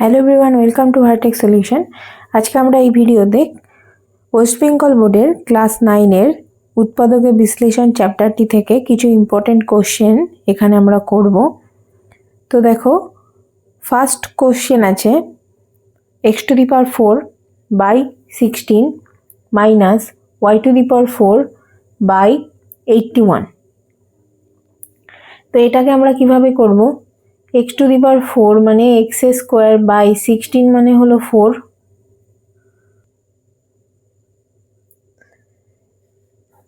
Hello everyone welcome to Hartek solution আজকে আমরা এই ভিডিওতে ওয়েস্ট বেঙ্গল বোর্ডের ক্লাস নাইনের উৎপাদকের বিশ্লেষণ চ্যাপ্টারটি থেকে কিছু ইম্পর্টেন্ট কোশ্চেন এখানে আমরা করব। তো দেখো ফার্স্ট কোশ্চেন আছে x to the power four by sixteen minus y to the power four by eighty one তো এটাকে আমরা কীভাবে করব? X to the power four মানে এক্স স্কোয়ার বাই সিক্সটিন মানে হলো ফোর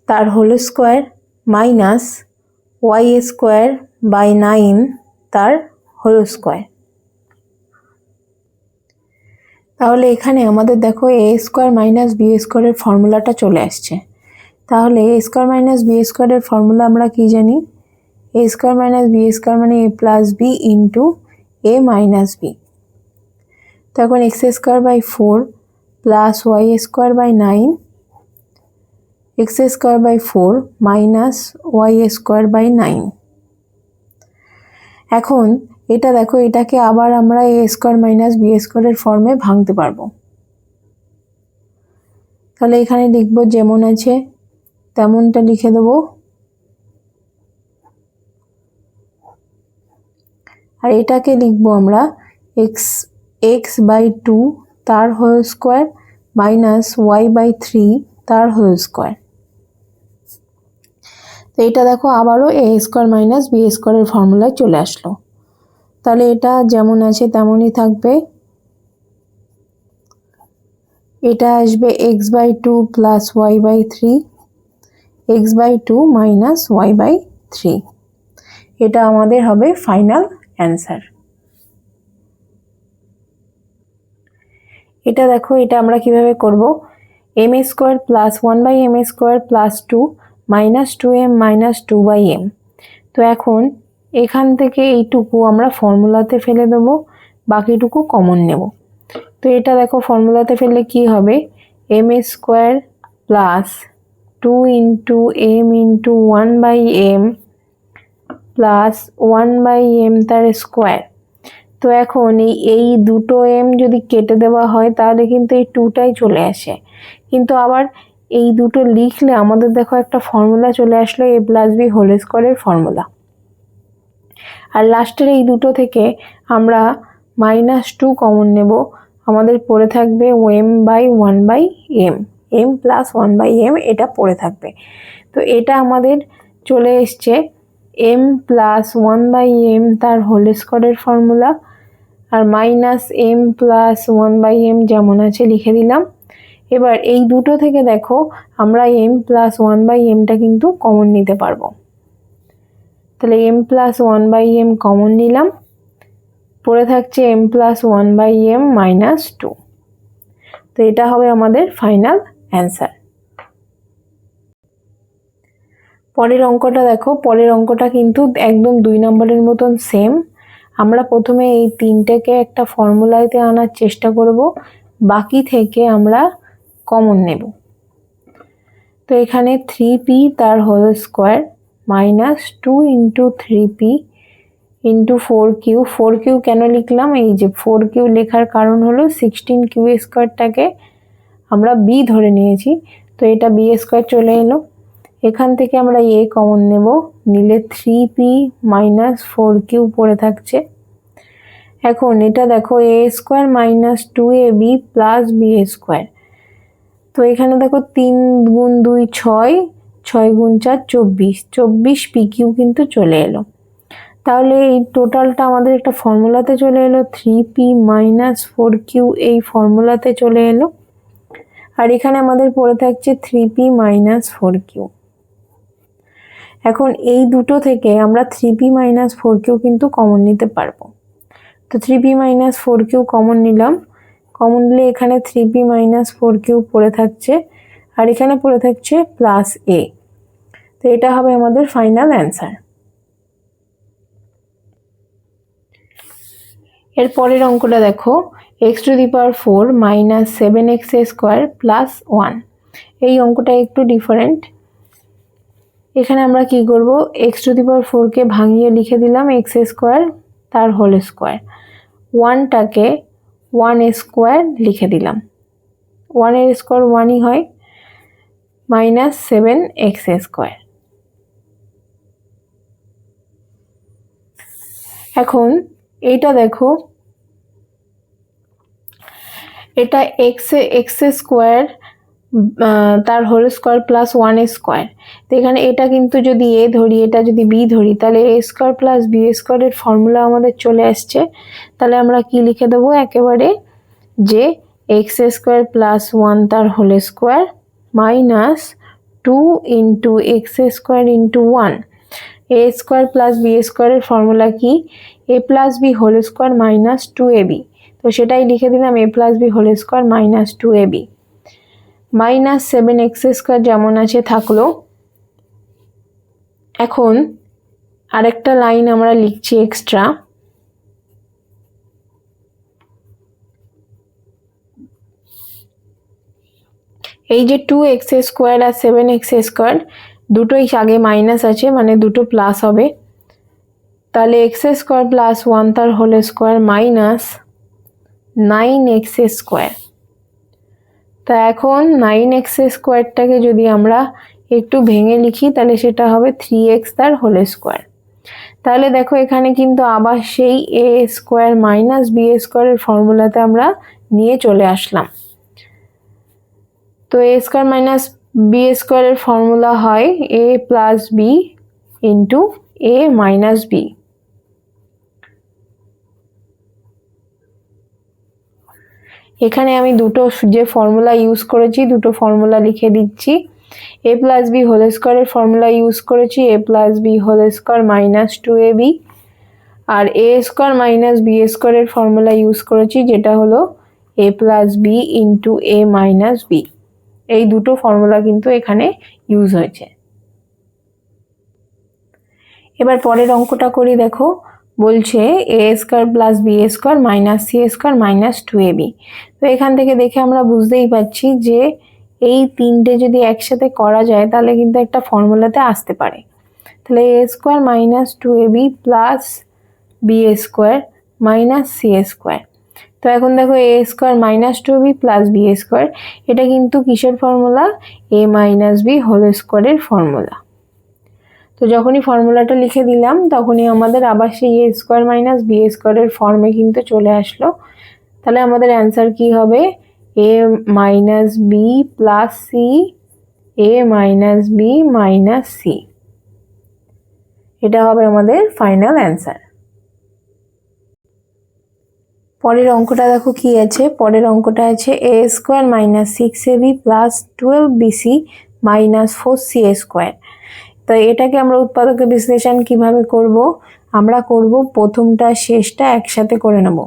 তার whole square minus y square by nine তার হোল স্কোয়ার তাহলে এখানে আমাদের দেখো এ স্কোয়ার মাইনাস বি স্কোয়ারের ফর্মুলাটা চলে আসছে। তাহলে এ স্কোয়ার মাইনাস বি স্কোয়ারের ফর্মুলা আমরা কি জানি? A square minus b square মানে a plus b into a minus b তখন x square by four plus y square by nine x square by four minus y square by nine এখন এটা দেখো, এটাকে আবার আমরা এ স্কোয়ার মাইনাস বি স্কোয়ারের ফর্মে ভাঙতে পারব। তাহলে এখানে লিখব যেমন আছে, তেমনটা লিখে দেবো। আর এটাকে লিখব আমরা এক্স এক্স বাই টু তার whole square minus y by three তার হোল স্কোয়ার তো এটা দেখো আবারও এ স্কোয়ার মাইনাস বি স্কোয়ারের ফর্মুলায় চলে আসলো। তাহলে এটা যেমন আছে তেমনই থাকবে। এটা আসবে x by two plus y by three x by two minus y by three এটা আমাদের হবে ফাইনাল অ্যান্সার। এটা দেখো, এটা আমরা কীভাবে করব? M square plus one by m square plus two minus two m minus two by m তো এখন এখান থেকে এইটুকু আমরা ফর্মুলাতে ফেলে দেবো, বাকিটুকু কমন নেব। তো এটা দেখো, ফর্মুলাতে ফেললে কি হবে? M square plus two into m into one by m plus one by m তার স্কোয়ার তো এখন এই এই দুটো এম যদি কেটে দেওয়া হয়, তাহলে কিন্তু এই টুটাই চলে আসে। কিন্তু আবার এই দুটো লিখলে আমাদের দেখো একটা ফর্মুলা চলে আসলো এ প্লাস বি হোল স্কোয়ারের ফর্মুলা আর লাস্টের এই দুটো থেকে আমরা মাইনাস টু কমন নেব। আমাদের পড়ে থাকবে m by one by m m plus one by m এটা পড়ে থাকবে। তো এটা আমাদের চলে এসছে m plus one by m তার হোল স্কোয়ারের formula R minus m plus one by m যেমন আছে লিখে দিলাম। এবার এই দুটো থেকে দেখো, আমরা এম প্লাস ওয়ান বাই এমটা কিন্তু কমন নিতে পারব। তাহলে m plus one by m common নিলাম। পড়ে থাকছে m plus one by m minus two তো এটা হবে আমাদের ফাইনাল অ্যান্সার পরের অঙ্কটা দেখো, পরের অঙ্কটা কিন্তু একদম দুই নম্বরের মতন সেম আমরা প্রথমে এই তিনটেকে একটা ফর্মুলাতে আনার চেষ্টা করব, বাকি থেকে আমরা কমন নেব। তো এখানে থ্রি পি তার whole square minus two into three p into four q four q কেন লিখলাম? এই যে ফোর কিউ লেখার কারণ হলো সিক্সটিন কিউ স্কোয়ারটাকে আমরা বি ধরে নিয়েছি। তো এটা বি স্কোয়ার চলে এলো। এখান থেকে আমরা এ কমন নেব। নিলে three p minus four q পড়ে থাকছে। এখন এটা দেখো a square minus two a b plus b a square তো এখানে দেখো তিন গুণ দুই ছয় ছয় গুণ চার চব্বিশ। চব্বিশ পি কিউ কিন্তু চলে এলো। তাহলে এই টোটালটা আমাদের একটা ফর্মুলাতে চলে এলো। Three p minus four q এই ফর্মুলাতে চলে এলো। আর এখানে আমাদের পড়ে থাকছে three p minus four q এখন এই দুটো থেকে আমরা three p minus four q কিন্তু কমন নিতে পারব। তো three p minus four q common নিলাম। কমন নিলে এখানে three p minus four q পড়ে থাকছে, আর এখানে পড়ে থাকছে প্লাস এ তো এটা হবে আমাদের ফাইনাল অ্যান্সার এর পরের অঙ্কটা দেখো x to the power four minus seven x square plus one এই অঙ্কটা একটু ডিফারেন্ট এখানে আমরা কি করব? এক্স টু দি পাওয়ার ফোরকে ভাঙিয়ে লিখে দিলাম এক্স স্কোয়ার তার হোল স্কোয়ার ওয়ানটাকে ওয়ান স্কোয়ার লিখে দিলাম। ওয়ানের স্কোয়ার ওয়ানই হয় মাইনাস সেভেন এক্স স্কোয়ার এখন এইটা দেখো। এটা এক্স এক্স স্কোয়ার তার whole square plus one square তো এখানে এটা কিন্তু যদি এ ধরি, এটা যদি বি ধরি, তাহলে এ স্কোয়ার প্লাস বি স্কোয়ারের ফর্মুলা আমাদের চলে আসছে। তাহলে আমরা কি লিখে দেবো? একেবারে যে এক্স স্কোয়ার প্লাস ওয়ান তার whole square minus two into x square into one a square plus b স্কোয়ারের ফর্মুলা কি? A plus b whole square minus two a b তো সেটাই লিখে দিলাম a plus b whole square minus two a b minus seven x square যেমন আছে থাকল। এখন আরেকটা লাইন আমরা লিখছি এক্সট্রা এই যে টু এক্স স্কোয়ার আর সেভেন এক্স স্কোয়ার, দুটোই আগে মাইনাস আছে মানে দুটো প্লাস হবে। তাহলে এক্স স্কোয়ার প্লাস ওয়ান তার whole square minus nine x square. তা এখন নাইন এক্স স্কোয়ারটাকে যদি আমরা একটু ভেঙে লিখি, তাহলে সেটা হবে থ্রি এক্স তার হোল স্কোয়ার তাহলে দেখো এখানে কিন্তু আবার সেই এ স্কোয়ার মাইনাস বি স্কোয়ারের ফর্মুলাতে আমরা নিয়ে চলে আসলাম। তো এ স্কোয়ার মাইনাস বি স্কোয়ারের ফর্মুলা হয় a plus b into a minus b এখানে আমি দুটো যে ফর্মুলা ইউজ করেছি, দুটো ফর্মুলা লিখে দিচ্ছি। এ প্লাস বি হোল স্কোয়ারের ফর্মুলা ইউজ করেছি। A plus b whole square minus two a b R a square minus b স্কোয়ারের ফর্মুলা ইউজ করেছি, যেটা হলো a plus b into a minus b এই দুটো ফর্মুলা কিন্তু এখানে ইউজ হয়েছে। এবার পরের অঙ্কটা করি, দেখো। বলছে a square plus b square minus c square minus two a b. তো এখান থেকে দেখে আমরা বুঝতেই পারছি যে এই তিনটে যদি একসাথে করা যায়, তাহলে কিন্তু একটা ফর্মুলাতে আসতে পারে। তাহলে a square minus two a b plus b square minus c square. তো এখন দেখো a square minus two b plus b square, এটা কিন্তু কিসের formula? A minus b whole স্কোয়ারের ফর্মুলা। তো যখনই ফর্মুলাটা লিখে দিলাম, তখনই আমাদের আবার সেই এ স্কোয়ার মাইনাস বি স্কোয়ারের ফর্মে কিন্তু চলে আসলো। তাহলে আমাদের অ্যান্সার কি হবে? A minus b plus c a minus b minus c এটা হবে আমাদের ফাইনাল অ্যান্সার পরের অঙ্কটা দেখো কি আছে? পরের অঙ্কটা আছে a square minus six a b plus twelve b c minus four c a square তো এটাকে আমরা উৎপাদকের বিশ্লেষণ কীভাবে করব? আমরা করব প্রথমটা, শেষটা একসাথে করে নেব।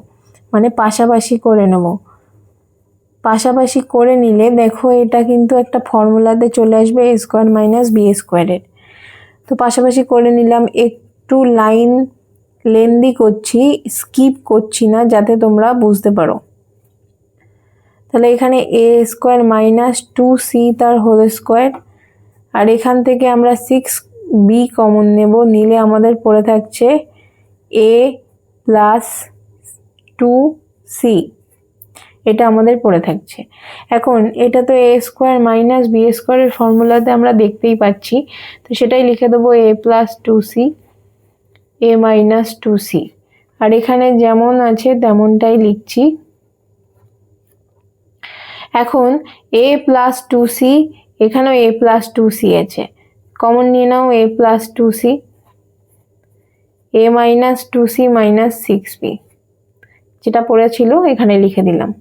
মানে পাশাপাশি করে নেব। পাশাপাশি করে নিলে দেখো এটা কিন্তু একটা ফর্মুলাতে চলে আসবে এ স্কোয়ার মাইনাস বি স্কোয়ারের তো পাশাপাশি করে নিলাম, একটু লাইন লেন্দি করছি, স্কিপ করছি না, যাতে তোমরা বুঝতে পারো। তাহলে এখানে a square minus two c তার হোল স্কোয়ার আর এখান থেকে আমরা সিক্স বি কমন নেব। নিলে আমাদের পড়ে থাকছে এ প্লাস টু সি এটা আমাদের পড়ে থাকছে। এখন এটা তো এ স্কোয়ার মাইনাস বি স্কোয়ারের ফর্মুলাতে আমরা দেখতেই পাচ্ছি। তো সেটাই লিখে দেবো a plus two c a minus two c আর এখানে যেমন আছে তেমনটাই লিখছি। এখন এ প্লাস টু সি এখানেও এ প্লাস টু সি আছে। কমন নিয়ে নাও a plus two c a minus two c minus six b যেটা পড়েছিল, এখানে লিখে দিলাম।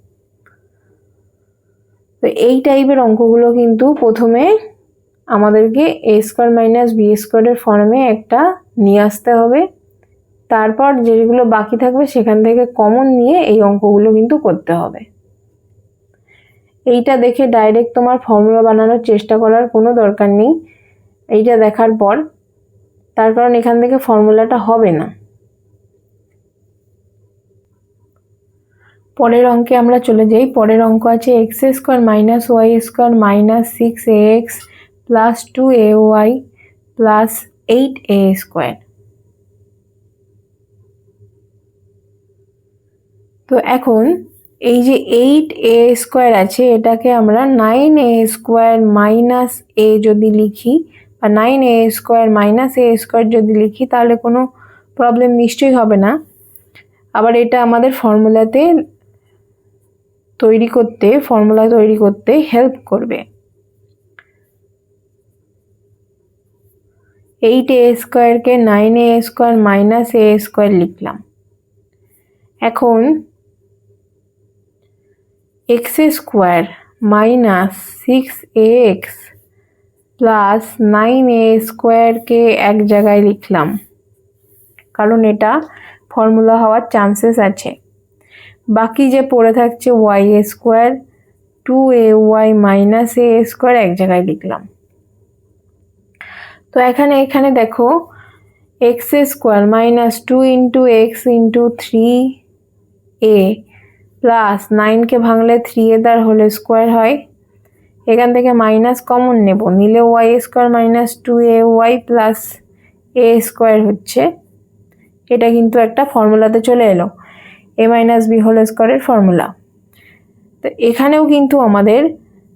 তো এই টাইপের অঙ্কগুলো কিন্তু প্রথমে আমাদেরকে এ স্কোয়ার মাইনাস বি স্কোয়ারের ফর্মে একটা নিয়ে আসতে হবে। তারপর যেগুলো বাকি থাকবে, সেখান থেকে কমন নিয়ে এই অঙ্কগুলো কিন্তু করতে হবে। এইটা দেখে ডাইরেক্ট তোমার ফর্মুলা বানানোর চেষ্টা করার কোনো দরকার নেই। এইটা দেখার পর, তার কারণ এখান থেকে ফর্মুলাটা হবে না। পরের অঙ্কে আমরা চলে যাই। পরের অঙ্ক আছে x square minus y square minus six a x plus two a y plus eight a square তো এখন এই যে এইট এ স্কোয়ার আছে, এটাকে আমরা nine a square minus a যদি লিখি, বা nine a square minus a square যদি লিখি, তাহলে কোনো প্রবলেম নিশ্চয়ই হবে না। আবার এটা আমাদের ফর্মুলাতে তৈরি করতে ফর্মুলা তৈরি করতে হেল্প করবে। এইট এ স্কোয়ারকে nine a square minus a square লিখলাম। এখন x square minus six a x plus nine a স্কোয়ারকে এক জায়গায় লিখলাম। কারণ এটা ফর্মুলা হওয়ার চান্সেস আছে। বাকি যে পড়ে থাকছে y a square, two a y minus a square এক জায়গায় লিখলাম। তো এখানে এখানে দেখো, x square minus two into x into three a plus নাইনকে ভাঙলে থ্রি এ তার হোল স্কোয়ার হয়। এখান থেকে মাইনাস কমন নেব। নিলে y square minus two a y plus a square হচ্ছে। এটা কিন্তু একটা ফর্মুলাতে চলে এলো। এ মাইনাস বি হোল স্কোয়ারের ফর্মুলা তো এখানেও কিন্তু আমাদের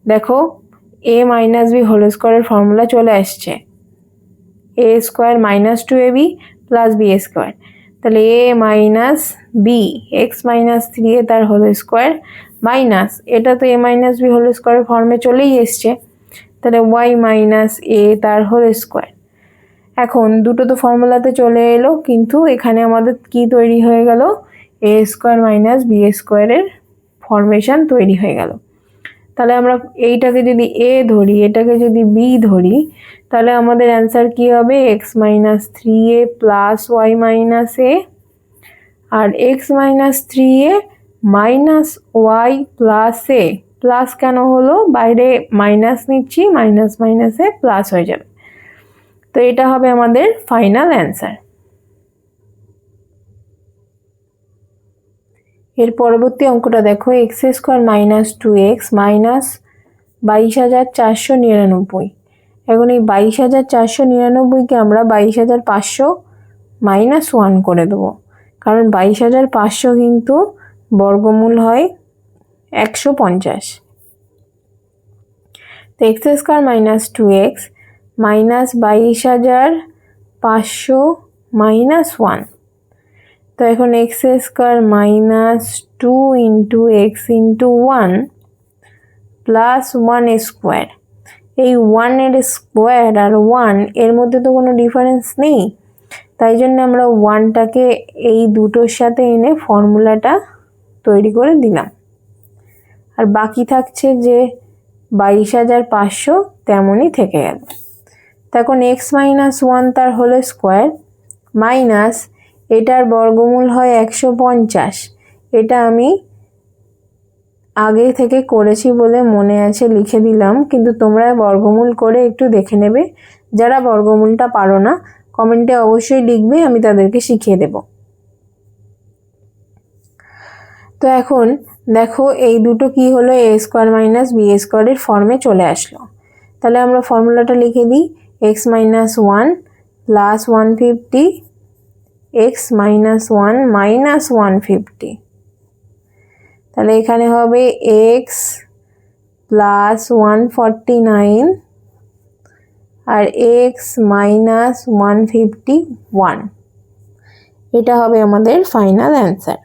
দেখো এ মাইনাস বি হোল স্কোয়ারের ফর্মুলা চলে আসছে। A square minus two a b plus b square তাহলে a minus b x minus three a তার হোল স্কোয়ার মাইনাস এটা তো এ মাইনাস বি হোল স্কোয়ারের ফর্মে চলেই এসছে। তাহলে ওয়াই মাইনাস এ তার হোল স্কোয়ার এখন দুটো তো ফর্মুলাতে চলে এলো, কিন্তু এখানে আমাদের কি তৈরি হয়ে গেল? এ স্কোয়ার মাইনাস বি স্কোয়ারের ফরমেশন তৈরি হয়ে গেল। তাহলে আমরা এইটাকে যদি এ ধরি, এটাকে যদি বি ধরি, তাহলে আমাদের অ্যান্সার কি হবে? X minus three a plus y minus a R x minus three a minus y plus a plus কেন হলো? বাইরে মাইনাস নিচ্ছি মাইনাস মাইনাসে প্লাস হয়ে যাবে। তো এটা হবে আমাদের ফাইনাল অ্যান্সার এর পরবর্তী অঙ্কটা দেখো x square minus two x minus বাইশ হাজার চারশো নিরানব্বই। এখন এই বাইশ হাজার চারশো নিরানব্বইকে আমরা বাইশ হাজার পাঁচশো মাইনাস ওয়ান করে দেবো। কারণ বাইশ হাজার পাঁচশো কিন্তু বর্গমূল হয় একশো পঞ্চাশ। তো x square minus two x minus বাইশ হাজার পাঁচশো মাইনাস ওয়ান তো এখন x square minus two into x into one plus one square এই ওয়ানের স্কোয়ার আর ওয়ানের মধ্যে তো কোনো ডিফারেন্স নেই। তাই জন্য আমরা ওয়ানটাকে এই দুটোর সাথে এনে ফর্মুলাটা তৈরি করে দিলাম। আর বাকি থাকছে যে বাইশ হাজার পাঁচশো তেমনই থেকে গেল। তখন এক্স মাইনাস ওয়ান তার হলো স্কোয়ার মাইনাস এটার বর্গমূল হয় একশো পঞ্চাশ। এটা আমি আগে থেকে করেছি বলে মনে আছে, লিখে দিলাম, কিন্তু তোমরা বর্গমূল করে একটু দেখে নেবে। যারা বর্গমূলটা পারো না, কমেন্টে অবশ্যই লিখবে, আমি তাদেরকে শিখিয়ে দেব। তো এখন দেখো, এই দুটো কি হলো? এ স্কোয়ার মাইনাস বি স্কোয়ারের ফর্মে চলে আসলো। তাহলে আমরা ফর্মুলাটা লিখে দিই, x minus one plus one fifty x minus one minus one fifty তাহলে এখানে হবে x plus one forty nine আর x minus one fifty one এটা হবে আমাদের ফাইনাল অ্যান্সার